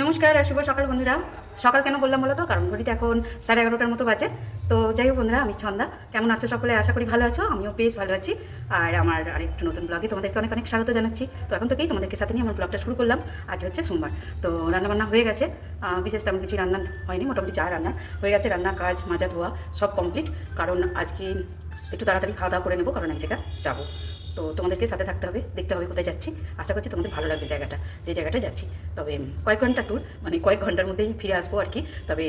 নমস্কার আর শুভ সকাল বন্ধুরা। সকাল কেন বললাম বলো তো? কারণ ঘড়িতে এখন সাড়ে এগারোটার মতো বাজে। তো যাই হোক বন্ধুরা, আমি ছন্দা। কেমন আছো সকলে? আশা করি ভালো আছো। আমিও বেশ ভালো আছি। আর আমার আরেকটু নতুন ব্লগে তোমাদেরকে অনেক অনেক স্বাগত জানাচ্ছি। তো এখন থেকেই তোমাদেরকে সাথে নিয়ে আমার ব্লগটা শুরু করলাম। আজ হচ্ছে সোমবার। তো রান্নাবান্না হয়ে গেছে। বিশেষ তেমন কিছু রান্না হয়নি। মোটামুটি চা রান্না হয়ে গেছে, রান্না, কাজ, মাজা, ধোয়া সব কমপ্লিট কারণ আজকে একটু তাড়াতাড়ি খাওয়া দাওয়া করে নেব, কারণ এক জায়গা যাব। তো তোমাদেরকে সাথে থাকতে হবে, দেখতে হবে কোথায় যাচ্ছি। আশা করছি তোমাদের ভালো লাগবে জায়গাটা, যে জায়গাটা যাচ্ছি। তবে কয়েক ঘণ্টা ট্যুর মানে কয়েক ঘণ্টার মধ্যেই ফিরে আসব আর কি। তবে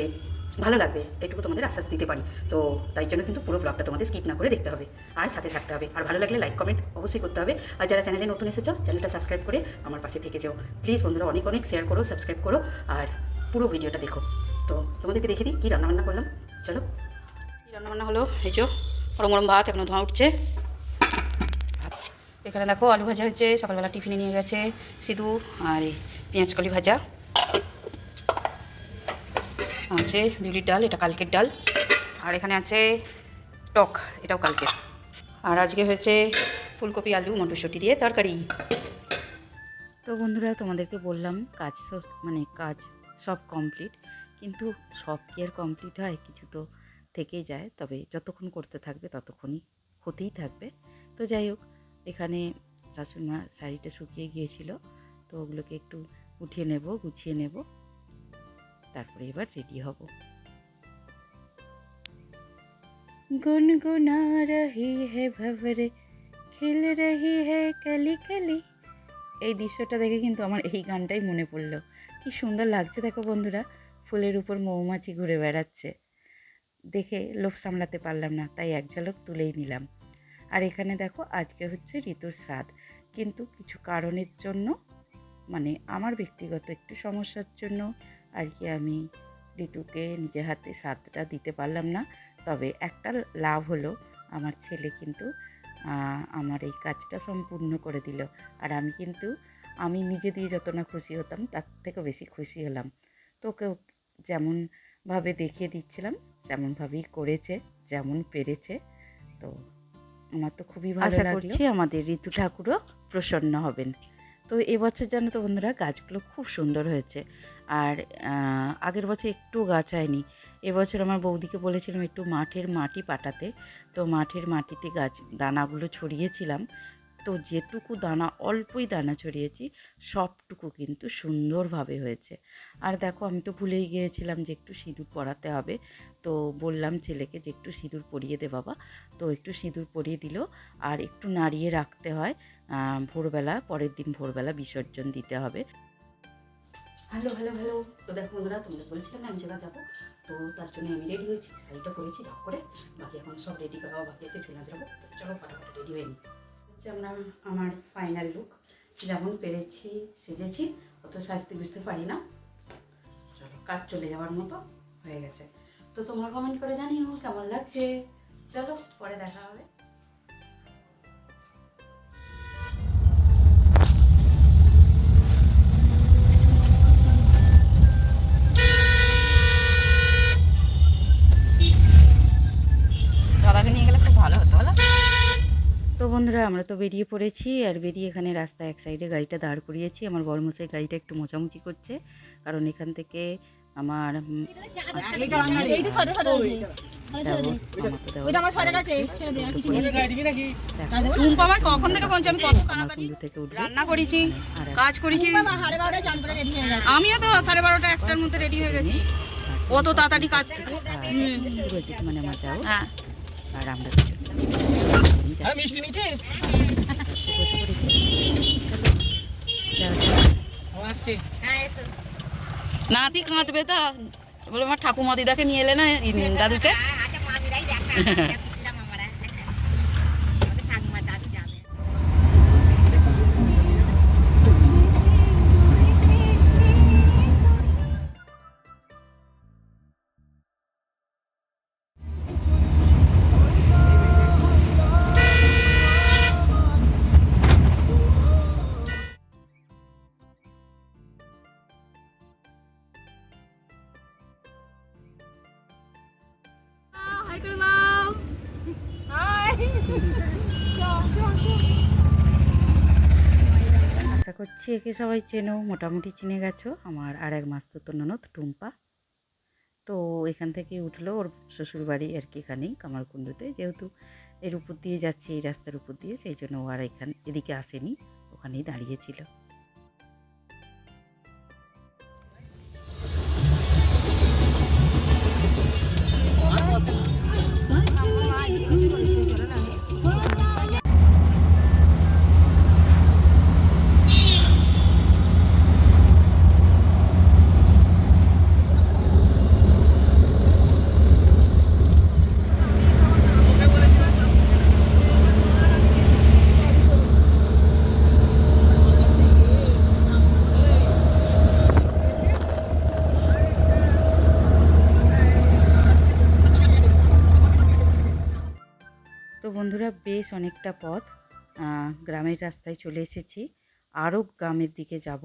ভালো লাগবে, এটুকু তোমাদের আশ্বাস দিতে পারি। তো তাই জন্য কিন্তু পুরো ব্লগটা তোমাদের স্কিপ না করে দেখতে হবে। আর সাথে থাকতে হবে। আর ভালো লাগলে লাইক কমেন্ট অবশ্যই করতে হবে। আর যারা চ্যানেলে নতুন এসেছ চ্যানেলটা সাবস্ক্রাইব করে আমার পাশে থেকে যাও। প্লিজ বন্ধুরা, অনেক অনেক শেয়ার করো সাবস্ক্রাইব করো। আর পুরো ভিডিওটা দেখো। তো তোমাদেরকে দেখে দিই, কী রান্নাবান্না করলাম? চলো। কী রান্নাবান্না হলো? এই যে গরম গরম ভাত এখনও ধোঁয়া উঠছে। এখানে দেখো আলু ভাজা হচ্ছে সকালবেলা টিফিনে নিয়ে গেছে সিধু আর পেঁয়াজ কলি ভাজা। আছে বিউলির ডাল, এটা কালকের ডাল। আর এখানে আছে টক, এটাও কালকের। আর আজকে হয়েছে ফুলকপি, আলু, মটরশুঁটি দিয়ে তরকারি। তো বন্ধুরা, তোমাদেরকে বললাম কাজ তো মানে কাজ সব কমপ্লিট কিন্তু সব কি আর কমপ্লিট হয় কিছু তো থেকেই যায়, তবে যতক্ষণ করতে থাকবে ততক্ষণই হতেই থাকবে। তো যাই হোক এখানে শাশুড়িমা শাড়িটা শুকিয়ে গিয়েছিল, তো ওগুলোকে একটু উঠিয়ে নেব, গুছিয়ে নেব। তারপরে এবার রেডি হব। গুনগুনা রহি হে ভবরে, খেল রহি হে কলি কলি। এই দৃশ্যটা দেখে কিন্তু আমার এই গানটাই মনে পড়ল। কি সুন্দর লাগছে দেখো বন্ধুরা, ফুলের উপর মৌমাছি ঘুরে বেড়াচ্ছে। দেখে লোভ সামলাতে পারলাম না, তাই এক ঝলক তুলেই নিলাম। আর এখানে দেখো আজকে হচ্ছে ঋতুর স্বাদ। কিন্তু কিছু কারণের জন্য মানে আমার ব্যক্তিগত একটু সমস্যার জন্য আর কি আমি ঋতুকে নিজের হাতে স্বাদটা দিতে পারলাম না। তবে একটা লাভ হলো, আমার ছেলে কিন্তু আমার এই কাজটা সম্পূর্ণ করে দিল। আর আমি কিন্তু, আমি নিজে দিয়ে যত না খুশি হতাম, তার থেকেও বেশি খুশি হলাম। তোকেও যেমনভাবে দেখিয়ে দিচ্ছিলাম তেমনভাবেই করেছে, যেমন পেরেছে। তো আমার তো খুবই ভালো করছি আমাদের ঋতু ঠাকুরও প্রসন্ন হবেন। তো এবছর জানো তো বন্ধুরা গাছগুলো খুব সুন্দর হয়েছে। আর আগের বছর একটু গাছ হয়নি। এবছর আমার বৌদিকে বলেছিলাম একটু মাঠের মাটি পাটাতে তো মাঠের মাটিতে গাছ দানাগুলো ছড়িয়েছিলাম। তো যেটুকু দানা, অল্পই দানা ছড়িয়েছি, সবটুকু কিন্তু সুন্দরভাবে হয়েছে। আর দেখো, আমি তো ভুলেই গিয়েছিলাম যে একটু সিঁদুর পরাতে হবে। তো বললাম ছেলেকে যে একটু সিঁদুর পরিয়ে দে বাবা। তো একটু সিঁদুর পরিয়ে দিল। আর একটু নাড়িয়ে রাখতে হয়। ভোরবেলা, পরের দিন ভোরবেলা বিসর্জন দিতে হবে। Hello hello hello. তো দেখো বন্ধুরা তোমাদের বলছিলাম না এক জায়গা যাব। তো তার জন্য আমি রেডি হয়েছি, শাড়িটা পরেছি ঝক করে। বাকি এখন সব রেডি করা, বাকি আছে, চুলা যাব চলো, ফটাফট রেডি হয়ে নিই। হচ্ছে আমরা আমার ফাইনাল লুক যেমন পেরেছি, সেজেছি, অত সাজতে বুঝতে পারি না। চলো, কাজ চলে যাওয়ার মতো হয়ে গেছে। তো তোমরা কমেন্ট করে জানিও কেমন লাগছে। চলো, পরে দেখা হবে। বন্ধুরা আমরা তো বেরিয়ে পড়েছি আর বেরিয়ে এখানে রাস্তায় এক সাইডে গাড়িটা দাঁড় করিয়েছি। আমার বড়মশাই গাড়িটা একটু মোচামুচি করছে কারণ এখান থেকে আমার হয়ে আমিও তো সাড়ে বারোটা একটার মধ্যে রেডি হয়ে গেছি। অত তাড়াতাড়ি কাজ মানে আমার যাও হ্যাঁ। আর আমরা মিষ্টি নিচ্ছিস? নাতি কাঁদবে তা। বলে আমার ঠাকুমা দিদাকে নিয়ে এলে না দাদুকে? একে সবাই চেনো, মোটামুটি চিনে গেছো। আমার আর এক মাস্তুতো ননদ, টুম্পা। তো এখান থেকে উঠল ওর শ্বশুরবাড়ি আর কি এখানেই, কামারকুণ্ডুতে। যেহেতু এর উপর দিয়ে যাচ্ছে, এই রাস্তার উপর দিয়ে, সেই জন্য ও আর এখান, এদিকে আসেনি, ওখানেই দাঁড়িয়েছিল বন্ধুরা বেশ অনেকটা পথ গ্রামের রাস্তায় চলে এসেছি। আরও গ্রামের দিকে যাব।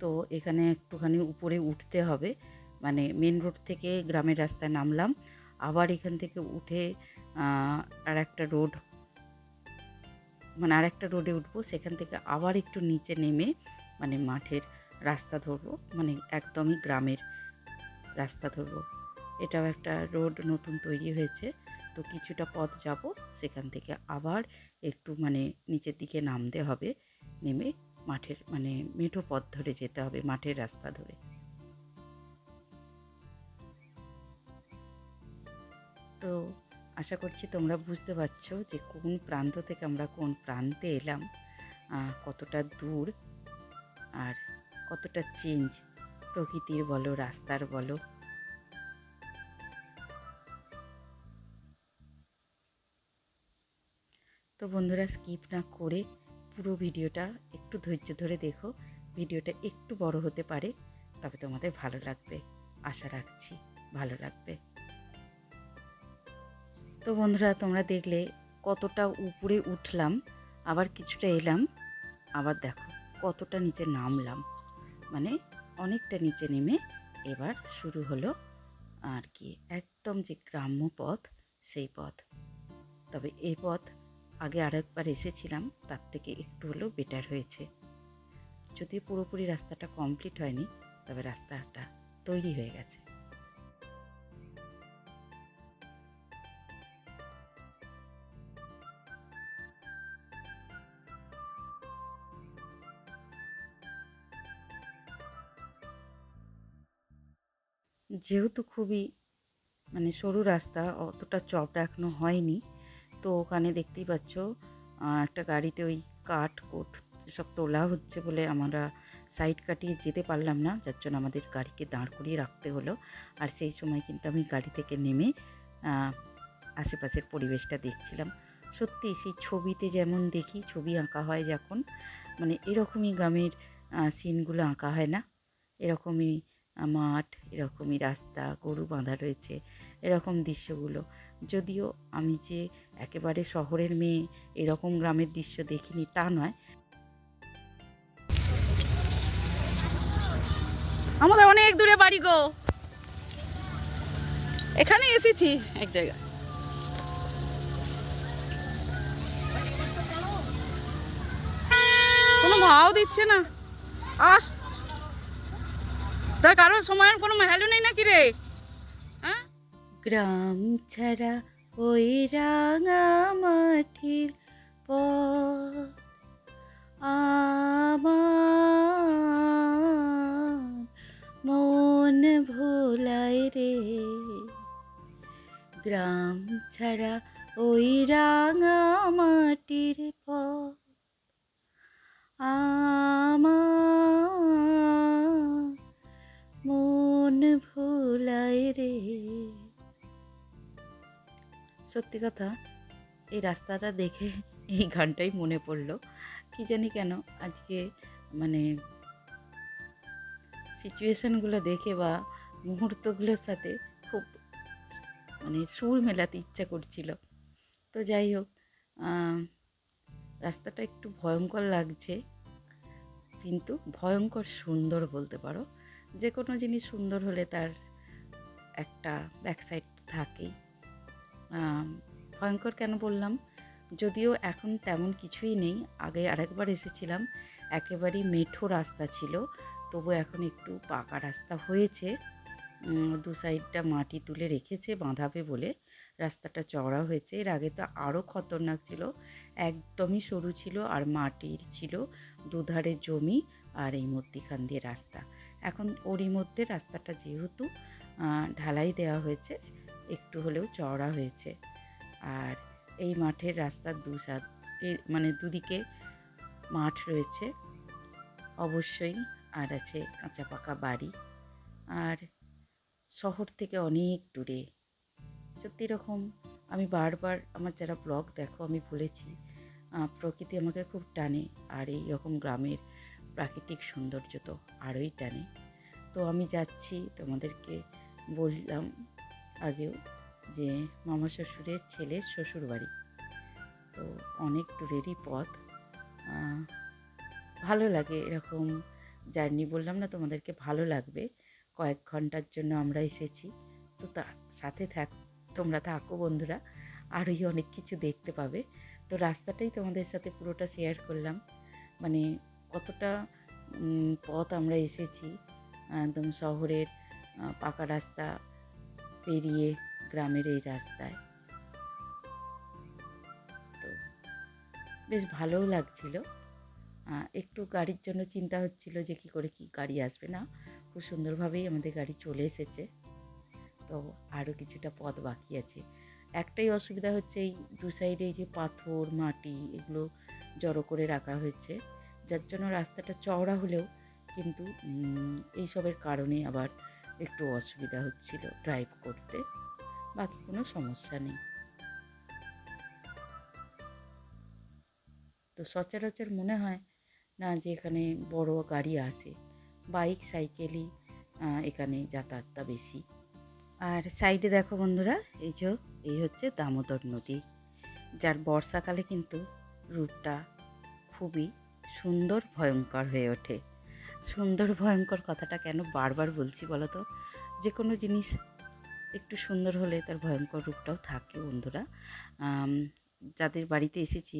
তো এখানে একটুখানি উপরে উঠতে হবে। মানে মেন রোড থেকে গ্রামের রাস্তায় নামলাম। আবার এখান থেকে উঠে আর একটা রোড মানে আর একটা রোডে উঠবো। সেখান থেকে আবার একটু নিচে নেমে মানে মাঠের রাস্তা ধরবো। মানে একদমই গ্রামের রাস্তা ধরবো। এটাও একটা রোড নতুন তৈরি হয়েছে। তো কিছুটা পথ যাব, সেখান থেকে আবার একটু মানে নিচের দিকে নামতে হবে, নেমে মাঠের মানে মেঠো পথ ধরে যেতে হবে, মাঠের রাস্তা ধরে। তো আশা করছি তোমরা বুঝতে পারছ যে কোন প্রান্ত থেকে আমরা কোন প্রান্তে এলাম কতটা দূর আর কতটা চেঞ্জ প্রকৃতির বলো, রাস্তার বলো তো বন্ধুরা স্কিপ না করে পুরো ভিডিওটা একটু ধৈর্য ধরে দেখো। ভিডিওটা একটু বড় হতে পারে, তবে তোমাদের ভালো লাগবে। আশা রাখছি ভালো লাগবে। তো বন্ধুরা, তোমরা দেখলে কতটা উপরে উঠলাম, আবার কিছুটা এলাম, আবার দেখো কতটা নিচে নামলাম। মানে অনেকটা নিচে নেমে এবার শুরু হলো আর কি, একদম যে গ্রাম্য পথ, সেই পথ। তবে এই পথ আগে আরেকবার এসেছিলাম, তার থেকে একটু হলেও বেটার হয়েছে। যদিও পুরোপুরি রাস্তাটা কমপ্লিট হয়নি, তবে রাস্তাটা তৈরি হয়ে গেছে। যেহেতু খুবই মানে সরু রাস্তা, অতটা চওড়া এখনও হয়নি তো ওখানে দেখতেই পাচ্ছ একটা গাড়িতে ওই কাঠ, কোট সব তোলা হচ্ছে বলে আমরা সাইড কাটিয়ে যেতে পারলাম না, যার জন্য আমাদের গাড়িকে দাঁড় করিয়ে রাখতে হলো। আর সেই সময় কিন্তু আমি গাড়ি থেকে নেমে আশেপাশের পরিবেশটা দেখছিলাম। সত্যি সেই ছবিতে যেমন দেখি, ছবি আঁকা হয় যখন মানে এরকমই গ্রামের সিনগুলো আঁকা হয় না। এরকমই মাঠ, এরকমই রাস্তা, গরু বাঁধা রয়েছে, এরকম দৃশ্যগুলো। যদিও আমি যে একেবারে শহরের মেয়ে এরকম গ্রামের দৃশ্য দেখিনি, তা নয়। আমাদের অনেক দূরে বাড়ি গো। এখানে এসেছি, এক জায়গা কোনো ভাও দিচ্ছে না। আস। তা কারোর সময়ের কোনো ভ্যালু নেই নাকি রে? গ্রাম ছাড়া ওই রাঙা মাটির আমার মন ভোলায় রে। গ্রাম ছাড়া ওই রাঙা মাটির আমার মন ভোলায় রে। সত্যি কথা, এই রাস্তাটা দেখে এই গানটাই মনে পড়ল। কি জানি কেন আজকে মানে সিচুয়েশনগুলো দেখে বা মুহূর্তগুলোর সাথে খুব মানে সুর মেলাতে ইচ্ছা করছিল। তো যাই হোক রাস্তাটা একটু ভয়ঙ্কর লাগছে, কিন্তু ভয়ঙ্কর সুন্দর বলতে পারো। যে কোনো জিনিস সুন্দর হলে তার একটা ব্যাক সাইড থাকেই। ভয়ঙ্কর কেন বললাম? যদিও এখন তেমন কিছুই নেই। আগে আরেকবার এসেছিলাম। একেবারেই মেঠো রাস্তা ছিল। তবু এখন একটু পাকা রাস্তা হয়েছে। দু সাইডটা মাটি তুলে রেখেছে, বাঁধাবে বলে। রাস্তাটা চওড়া হয়েছে। এর আগে তো আরও খতরনাক ছিল। একদমই সরু ছিল আর মাটির ছিল দুধারে জমি আর এই মধ্যিখান দিয়ে রাস্তা। এখন ওরই মধ্যে রাস্তাটা যেহেতু ঢালাই দেওয়া হয়েছে একটু হলেও চওড়া হয়েছে। আর এই মাঠের রাস্তার দু সাইড মানে দুদিকে মাঠ রয়েছে। অবশ্যই আর আছে কাঁচা পাকা বাড়ি। আর শহর থেকে অনেক দূরে। সত্যি রকম আমি বারবার আমার যারা ব্লগ দেখো, আমি বলেছি প্রকৃতি আমাকে খুব টানে আর এই রকম গ্রামের প্রাকৃতিক সৌন্দর্য তো আরোই টানে। তো আমি যাচ্ছি, তোমাদেরকে বললাম আগেও যে মামা শ্বশুরের ছেলের শ্বশুর বাড়ি তো অনেক দূরেরই পথ। ভালো লাগে এরকম জার্নি বললাম না, তোমাদেরকে ভালো লাগবে। কয়েক ঘণ্টার জন্য আমরা এসেছি। তো তা, সাথে থাক, তোমরা থাকো বন্ধুরা, আরোই অনেক কিছু দেখতে পাবে। তো রাস্তাটাই তোমাদের সাথে পুরোটা শেয়ার করলাম। মানে কতটা পথ আমরা এসেছি। একদম শহরের পাকা রাস্তা পেরিয়ে গ্রামের এই রাস্তায়। তো বেশ ভালোও লাগছিল। একটু গাড়ির জন্য চিন্তা হচ্ছিল যে কি করে কি গাড়ি আসবে না। খুব সুন্দরভাবেই আমাদের গাড়ি চলে এসেছে। তো আরও কিছুটা পথ বাকি আছে। একটাই অসুবিধা হচ্ছে এই দু সাইডে এই যে পাথর, মাটি এগুলো জড়ো করে রাখা হয়েছে। যার জন্য রাস্তাটা চওড়া হলেও কিন্তু এইসবের কারণে আবার একটু অসুবিধা হচ্ছিল ড্রাইভ করতে। বাকি কোনো সমস্যা নেই। তো সচরাচর মনে হয় না যে এখানে বড় গাড়ি আসে বাইক, সাইকেলই এখানে যাতায়াতটা বেশি। আর সাইডে দেখো বন্ধুরা, এই যে, এই হচ্ছে দামোদর নদী। যার বর্ষাকালে কিন্তু রূপটা খুবই সুন্দর, ভয়ঙ্কর হয়ে ওঠে। সুন্দর, ভয়ঙ্কর কথাটা কেন বারবার বলছি বলো তো যে কোনো জিনিস একটু সুন্দর হলে তার ভয়ঙ্কর রূপটাও থাকে বন্ধুরা। যাদের বাড়িতে এসেছি,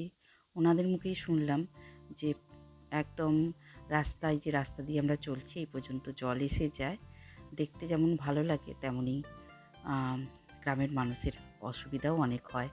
ওনাদের মুখেই শুনলাম যে একদম রাস্তায় যে রাস্তা দিয়ে আমরা চলছি, এই পর্যন্ত জল এসে যায়। দেখতে যেমন ভালো লাগে তেমনই গ্রামের মানুষের অসুবিধাও অনেক হয়।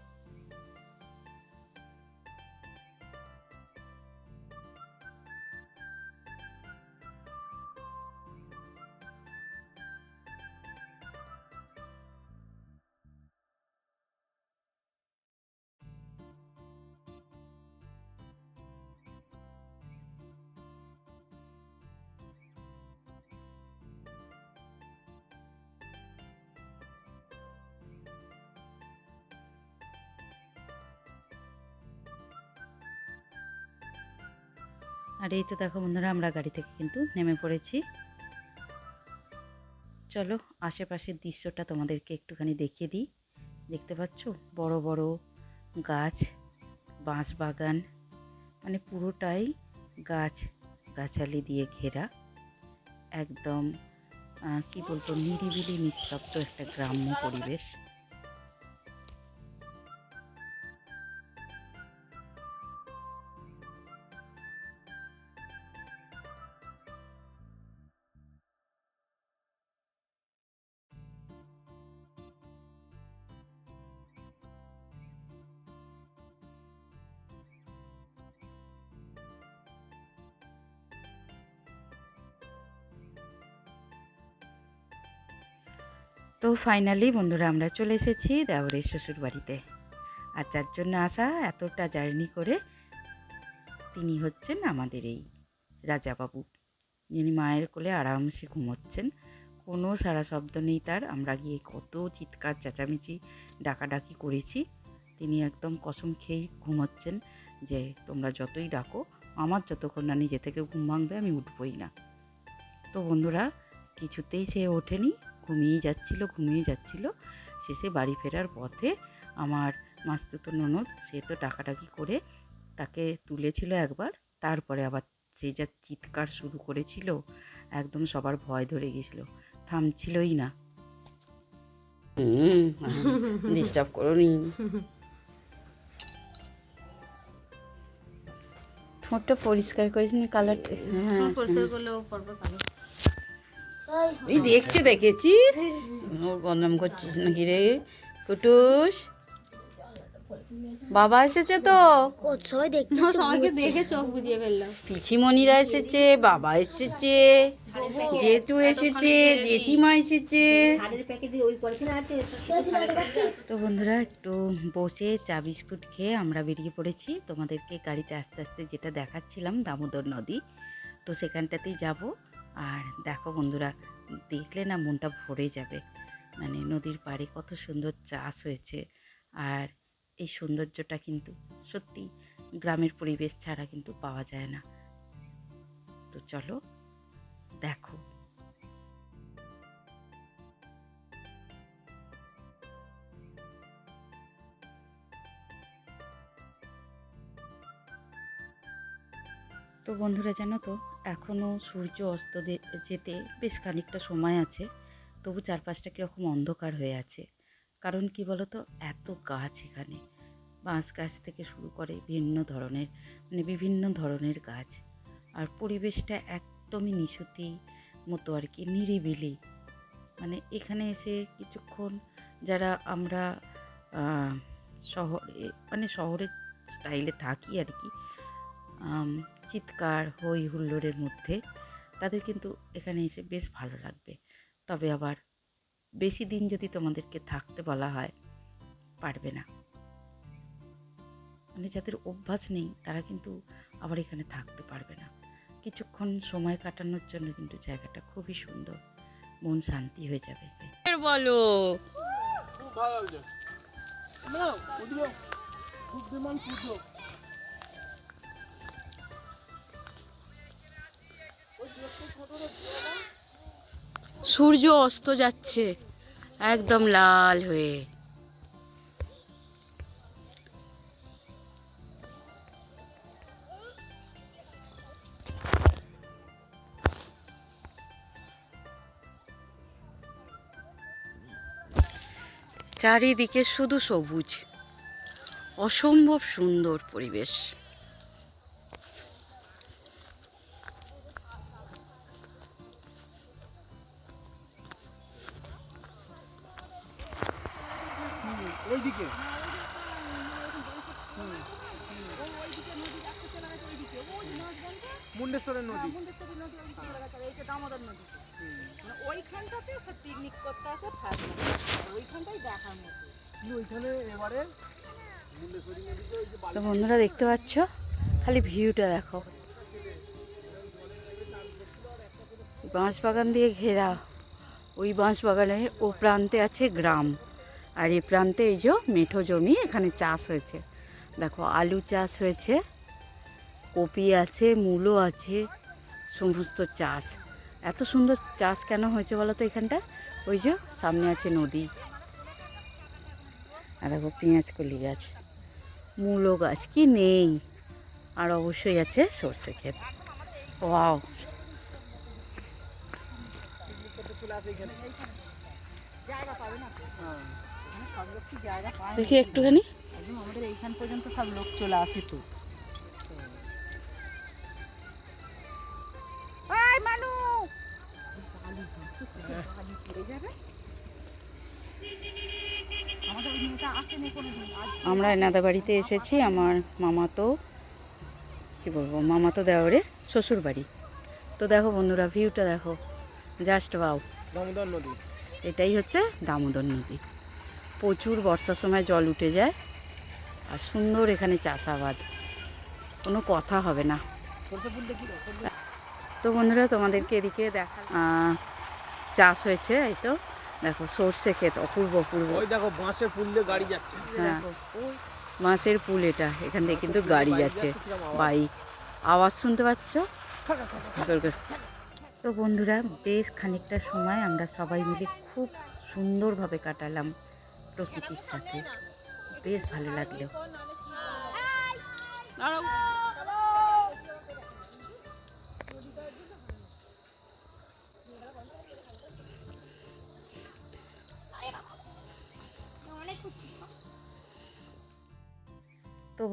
আর এই তো দেখো বন্ধুরা, আমরা গাড়ি থেকে কিন্তু নেমে পড়েছি। চলো, আশেপাশের দৃশ্যটা তোমাদেরকে একটুখানি দেখিয়ে দিই। দেখতে পাচ্ছ? বড় বড় গাছ, বাঁশ বাগান মানে পুরোটাই গাছ, গাছালি দিয়ে ঘেরা। একদম কি বলব, নিরিবিলি নিস্তব্ধ একটা গ্রাম্য পরিবেশ। তো ফাইনালি বন্ধুরা আমরা চলে এসেছি দেওরের শ্বশুর বাড়িতে আর যার জন্য আসা এতটা জার্নি করে তিনি হচ্ছেন আমাদের এই রাজাবাবু। যিনি মায়ের কোলে আরামসে ঘুমোচ্ছেন। কোনো সারা শব্দ নেই তার। আমরা গিয়ে কত চিৎকার, চেঁচামেচি, ডাকাডাকি করেছি। তিনি একদম কসম খেয়েই ঘুমোচ্ছেন যে, তোমরা যতই ডাকো, আমার যতক্ষণ না নিজে থেকে ঘুম ভাঙবে, আমি উঠবই না। তো বন্ধুরা, কিছুতেই সে ওঠেনি। ঘুমিয়ে যাচ্ছিল ঘুমিয়ে যাচ্ছিল। শেষে বাড়ি ফেরার পথে আমার মাস্তুতো ননদ সে তো ডাকাডাকি করে তাকে তুলেছিল একবার। তারপরে আবার সে যা চিৎকার শুরু করেছিল একদম সবার ভয় ধরে গেছিল। থামছিলই না। ডিস্টার্ব করো নি ঠোঁটটা পরিষ্কার করিস নি কালারটা হ্যাঁ। পরিষ্কার করলেও পরপর পাবে এই দেখছে দেখেছিস? ওর বদনাম করছিস নাকি রে? কুটুস? বাবা এসেছে তো? সবাই দেখতে সবাইকে দেখে চোখ বুঝিয়ে ফেললাম পিছিমণিরা এসেছে বাবা এসেছে জেঠু এসেছে জেঠিমা এসেছে। তো বন্ধুরা একটু বসে চা বিস্কুট খেয়ে আমরা বেরিয়ে পড়েছি। তোমাদেরকে গাড়িতে আস্তে আস্তে যেটা দেখাচ্ছিলাম দামোদর নদী তো সেখানটাতেই যাব। আর দেখো বন্ধুরা, দেখলে না মনটা ভরে যাবে। মানে নদীর পাড়ে কত সুন্দর চাষ হয়েছে। আর এই সৌন্দর্যটা কিন্তু সত্যি গ্রামের পরিবেশ ছাড়া কিন্তু পাওয়া যায় না। তো চলো, দেখো। তো বন্ধুরা জানো তো এখনও সূর্য অস্ত যেতে বেশ খানিকটা সময় আছে, তবু চারপাশটা কীরকম অন্ধকার হয়ে আছে। কারণ কি বলো তো এত গাছ এখানে। বাঁশ গাছ থেকে শুরু করে ভিন্ন ধরনের মানে বিভিন্ন ধরনের গাছ। আর পরিবেশটা একদমই নিশুতি মতো আর কি, নিরিবিলি। মানে এখানে এসে কিছুক্ষণ যারা আমরা শহরে মানে শহরের স্টাইলে থাকি আর কি চিৎকার হই হুল্লোড়ের মধ্যে তাদের কিন্তু এখানে এসে বেশ ভালো লাগবে। তবে আবার বেশি দিন যদি তোমাদেরকে থাকতে বলা হয় পারবে না। মানে যাদের অভ্যাস নেই তারা কিন্তু আবার এখানে থাকতে পারবে না। কিছুক্ষণ সময় কাটানোর জন্য কিন্তু জায়গাটা খুবই সুন্দর। মন শান্তি হয়ে যাবে। বলো। খুব ভালো লাগছে। খুব বিমান সূর্য সূর্য অস্ত যাচ্ছে একদম লাল হয়ে। চারিদিকে শুধু সবুজ অসম্ভব সুন্দর পরিবেশ। বন্ধুরা দেখতে পাচ্ছ? খালি ভিউটা দেখো। বাঁশ বাগান দিয়ে ঘেরা। ওই বাঁশ বাগানের ও প্রান্তে আছে গ্রাম। আর এই প্রান্তে এই যে মেঠো জমি, এখানে চাষ হয়েছে। দেখো, আলু চাষ হয়েছে। কপি আছে, মূলো আছে, সমস্ত চাষ। এত সুন্দর চাষ কেন হয়েছে বলো তো এখানটা? ওই যে সামনে আছে নদী। আর দেখো, পেঁয়াজ কলি গাছ। মূলো গাছ কি নেই? আর অবশ্যই আছে সর্ষে ক্ষেত। ওয়াও। দেখি একটুখানি। আমাদের এইখান পর্যন্ত সব লোক চলে আসে তো। আমরা এনাদা বাড়িতে এসেছি আমার মামা তো কী বলব মামা তো দেওয়ারে শ্বশুর বাড়ি তো দেখো বন্ধুরা ভিউটা দেখো জাস্ট বাউ দামোদর নদী। এটাই হচ্ছে দামোদর নদী। প্রচুর বর্ষার সময় জল উঠে যায় আর সুন্দর এখানে চাষাবাদ। কোনো কথা হবে না। তো বন্ধুরা তোমাদেরকে এদিকে দেখা চাষ হয়েছে এই তো। দেখো সর্ষে ক্ষেত অপূর্ব অপূর্ব। ওই দেখো বাঁশের ফুল দিয়ে গাড়ি যাচ্ছে। হ্যাঁ। বাঁশের পুল এটা এখান থেকে কিন্তু গাড়ি যাচ্ছে বাইক। আওয়াজ শুনতে পাচ্ছ? তো বন্ধুরা বেশ খানিকটা সময় আমরা সবাই মিলে খুব সুন্দরভাবে কাটালাম প্রকৃতির সাথে। বেশ ভালো লাগল।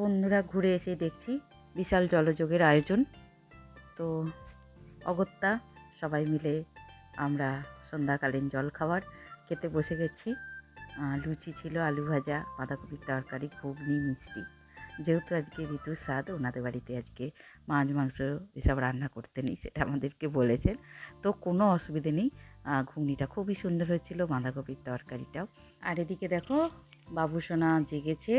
বন্ধুরা ঘুরে এসে দেখছি বিশাল জলযোগের আয়োজন। তো অগত্যা সবাই মিলে আমরা সন্ধ্যাকালীন জল খাবার খেতে বসে গেছি। লুচি ছিল, আলু ভাজা, বাঁধাকপির তরকারি, ঘুগনি, মিষ্টি। যেহেতু আজকে ঋতুর স্বাদ, ওনাদের বাড়িতে আজকে মাছ, মাংস এসব রান্না করতে নেই, সেটা আমাদেরকে বলেছেন। তো কোনো অসুবিধে নেই। ঘুগনিটা খুবই সুন্দর হয়েছিল, বাঁধাকপির তরকারিটাও। আর এদিকে দেখো বাবুসোনা জেগেছে।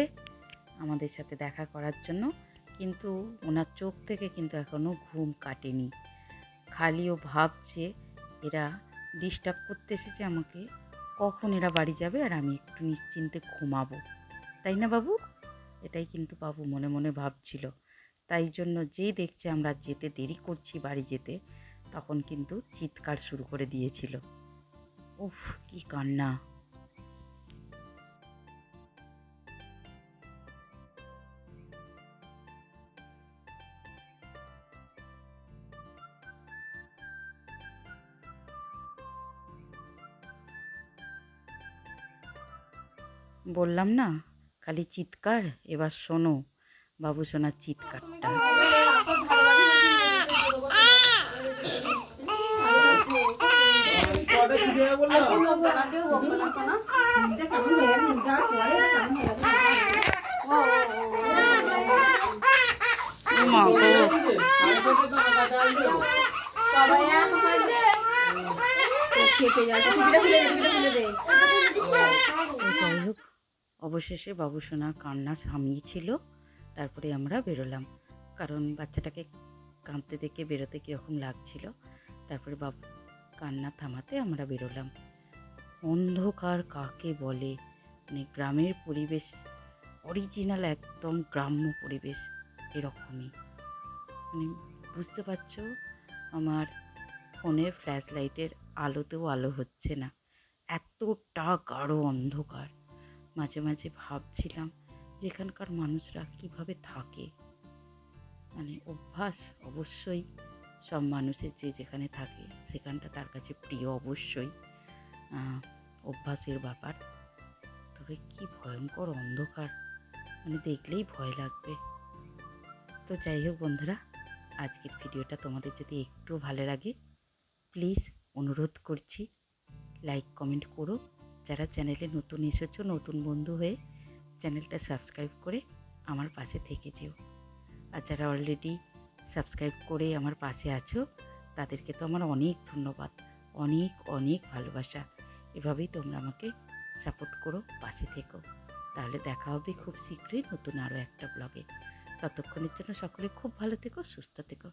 আমাদের সাথে দেখা করার জন্য। কিন্তু ওনার চোখ থেকে কিন্তু এখনও ঘুম কাটেনি। খালি ও ভাবছে, এরা ডিস্টার্ব করতে এসেছে আমাকে, কখন এরা বাড়ি যাবে আর আমি একটু নিশ্চিন্তে ঘুমাবো। তাই না বাবু? এটাই কিন্তু বাবু মনে মনে ভাবছিল। তাই জন্য যেই দেখছে আমরা যেতে দেরি করছি বাড়ি যেতে, তখন কিন্তু চিৎকার শুরু করে দিয়েছিল। উফ, কি কান্না। বললাম না খালি চিৎকার এবার শোনো বাবু সোনার চিৎকারটা। যাই হোক। অবশেষে বাবু সোনা কান্না থামিয়েছিল তারপরে আমরা বেরোলাম। কারণ বাচ্চাটাকে কাঁদতে দেখে বেরোতে কীরকম লাগছিল, তারপরে বাবু কান্না থামাতে আমরা বেরোলাম। অন্ধকার কাকে বলে? মানে গ্রামের পরিবেশ অরিজিনাল একদম গ্রাম্য পরিবেশ এরকমই। মানে বুঝতে পারছ? আমার ফোনের ফ্ল্যাশ লাইটের আলোতেও আলো হচ্ছে না। এতটা গাঢ় অন্ধকার। মাঝে মাঝে ভাবছিলাম যে এখানকার মানুষরা কীভাবে থাকে। মানে অভ্যাস অবশ্যই সব মানুষের যে যেখানে থাকে সেখানটা তার কাছে প্রিয় অবশ্যই। অভ্যাসের ব্যাপার। তবে কি ভয়ঙ্কর অন্ধকার। মানে দেখলেই ভয় লাগবে। তো যাই হোক বন্ধুরা, আজকের ভিডিওটা তোমাদের যদি একটু ভালো লাগে প্লিজ অনুরোধ করছি লাইক কমেন্ট করো। যারা চ্যানেলে নতুন এসেছ, নতুন বন্ধু হয়ে চ্যানেলটা সাবস্ক্রাইব করে আমার পাশে থেকে যেও। আর যারা অলরেডি সাবস্ক্রাইব করে আমার পাশে আছো, তাদেরকে তো আমার অনেক ধন্যবাদ। অনেক অনেক ভালোবাসা। এভাবেই তোমরা আমাকে সাপোর্ট করো, পাশে থেকো। তাহলে দেখা হবে খুব শীঘ্রই নতুন আরও একটা ব্লগে ততক্ষণের জন্য সকলে খুব ভালো থেকো, সুস্থ থেকো।